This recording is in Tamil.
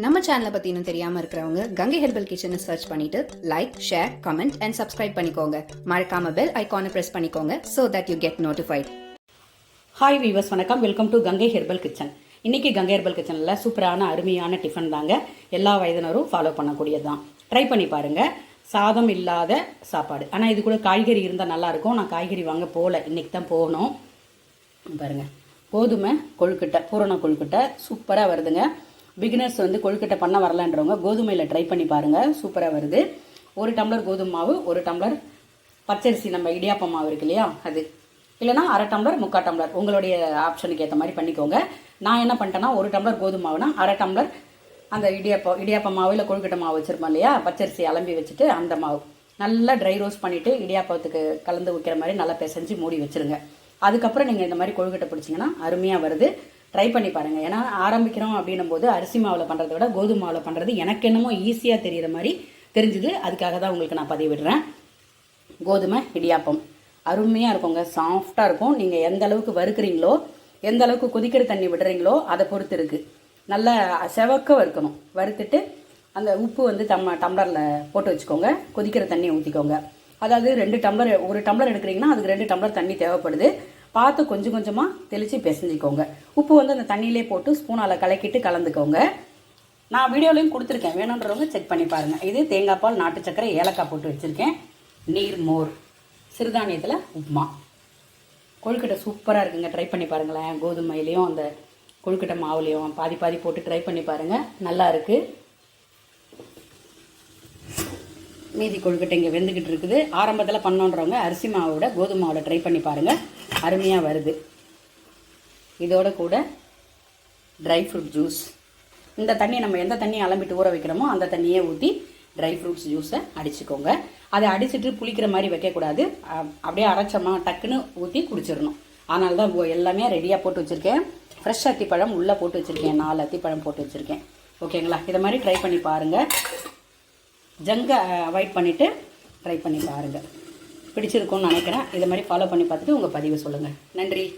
நம்ம சேனலை பற்றி இன்னும் தெரியாமல் இருக்கிறவங்க கங்கை ஹெர்பல் கிச்சனை சர்ச் பண்ணிட்டு like share comment and subscribe பண்ணிக்கோங்க. மறக்காம பெல் ஐக்கானை ப்ரெஸ் பண்ணிக்கோங்க so that you get notified hi viewers வணக்கம். Welcome to Gangai herbal kitchen. இன்றைக்கி கங்கை ஹெர்பல் கிச்சனில் சூப்பரான அருமையான டிஃபன் தாங்க. எல்லா வயதினரும் ஃபாலோ பண்ணக்கூடியது தான் ட்ரை பண்ணி பாருங்க. சாதம் இல்லாத சாப்பாடு. ஆனால் இது கூட காய்கறி இருந்தால் நல்லாயிருக்கும் நான் காய்கறி வாங்க போகல இன்றைக்கி தான் போகணும். பாருங்கள் கோதுமை கொழுக்கட்டை பூரண கொழுக்கட்டை சூப்பராக வருதுங்க. பிகினர்ஸ் வந்து கொழுக்கட்டை பண்ண வரலான்றவங்க கோதுமையில் ட்ரை பண்ணி பாருங்கள் சூப்பராக வருது. ஒரு டம்ளர் கோதுமை மாவு ஒரு டம்ளர் பச்சரிசி நம்ம இடியாப்பம் மாவு இருக்கு இல்லையா? அது. இல்லைனா அரை டம்ளர் முக்கால் டம்ளர். உங்களுடைய ஆப்ஷனுக்கு ஏற்ற மாதிரி பண்ணிக்கோங்க. நான் என்ன பண்ணிட்டேன்னா ஒரு டம்ளர் கோதுமை மாவுனா அரை டம்ளர் அந்த இடியாப்பம் இடியாப்பம் மாவு இல்லை கொழுக்கட்டை மாவு வச்சுருப்போம் இல்லையா? பச்சரிசி அலம்பி வச்சுட்டு அந்த மாவு. நல்லா ட்ரை ரோஸ்ட் பண்ணிவிட்டு இடியாப்பத்துக்கு கலந்து வைக்கிற மாதிரி நல்லா பிசைஞ்சு மூடி வச்சுருங்க. அதுக்கப்புறம் நீங்கள் இந்த மாதிரி கொழுக்கட்டை பிடிச்சிங்கன்னா அருமையாக வருது. ட்ரை பண்ணி பாருங்கள் ஏன்னா ஆரம்பிக்கிறோம் அப்படின்னும் போது அரிசி மாவில் பண்ணுறத விட கோதுமை மாவில் பண்ணுறது எனக்கு என்னமோ ஈஸியாக தெரிகிற மாதிரி தெரிஞ்சுது. அதுக்காக தான் உங்களுக்கு நான் பதிவிடுறேன். கோதுமை இடியாப்பம். அருமையாக இருக்குங்க. சாஃப்டாக இருக்கும். நீங்கள் எந்த அளவுக்கு வறுக்கிறீங்களோ எந்த அளவுக்கு கொதிக்கிற தண்ணி விடுறீங்களோ அதை பொறுத்து இருக்குது நல்லா செவக்க வறுக்கணும். வறுத்துட்டு அந்த உப்பு வந்து தம்ம டம்ளரில் போட்டு வச்சுக்கோங்க. கொதிக்கிற தண்ணியை ஊற்றிக்கோங்க அதாவது ரெண்டு டம்ளர் ஒரு டம்ளர் எடுக்கிறீங்கன்னா அதுக்கு ரெண்டு டம்ளர் தண்ணி தேவைப்படுது. பார்த்து கொஞ்சம் கொஞ்சமாக தெளித்து பிசைஞ்சிக்கோங்க. உப்பு வந்து அந்த தண்ணியிலே போட்டு ஸ்பூனால் கலக்கிட்டு கலந்துக்கோங்க. நான் வீடியோலையும் கொடுத்துருக்கேன். வேணுன்றவங்க செக் பண்ணி பாருங்கள் இது தேங்காய் பால் நாட்டு சக்கரை ஏலக்காய் போட்டு வச்சுருக்கேன். நீர் மோர். சிறுதானியத்தில் உப்புமா. கொழுக்கட்டை சூப்பராக இருக்குங்க. ட்ரை பண்ணி பாருங்களேன். கோதுமையிலையும் அந்த கொழுக்கட்டை மாவுலேயும் பாதி பாதி போட்டு ட்ரை பண்ணி பாருங்கள் நல்லா இருக்குது மீதி கொழுக்கட்டை இங்கே வெந்துக்கிட்டு இருக்குது. ஆரம்பத்தில் பண்ணோன்றவங்க அரிசி மாவோட கோதுமாவோட ட்ரை பண்ணி பாருங்கள் அருமையாக வருது. இதோட கூட ட்ரை ஃப்ரூட் ஜூஸ் இந்த தண்ணியை நம்ம எந்த தண்ணியை அலம்பிட்டு ஊற வைக்கிறோமோ அந்த தண்ணியை ஊற்றி ட்ரை ஃப்ரூட்ஸ் ஜூஸை அடிச்சுக்கோங்க. அதை அடிச்சிட்டு புளிக்கிற மாதிரி வைக்கக்கூடாது. அப்படியே அரைச்சமாக டக்குன்னு ஊற்றி குடிச்சிடணும். அதனால தான் எல்லாமே ரெடியாக போட்டு வச்சுருக்கேன். ஃப்ரெஷ் அத்திப்பழம் உள்ளே போட்டு வச்சுருக்கேன். நாலு அத்திப்பழம் போட்டு வச்சுருக்கேன். ஓகேங்களா? இதை மாதிரி ட்ரை பண்ணி பாருங்கள் ஜங்கை அவாய்ட் பண்ணிவிட்டு ட்ரை பண்ணி பாருங்கள் பிடிச்சிருக்கும்னு நினைக்கிறேன். இதை மாதிரி ஃபாலோ பண்ணி பார்த்துட்டு உங்கள் பதிவு சொல்லுங்கள் நன்றி.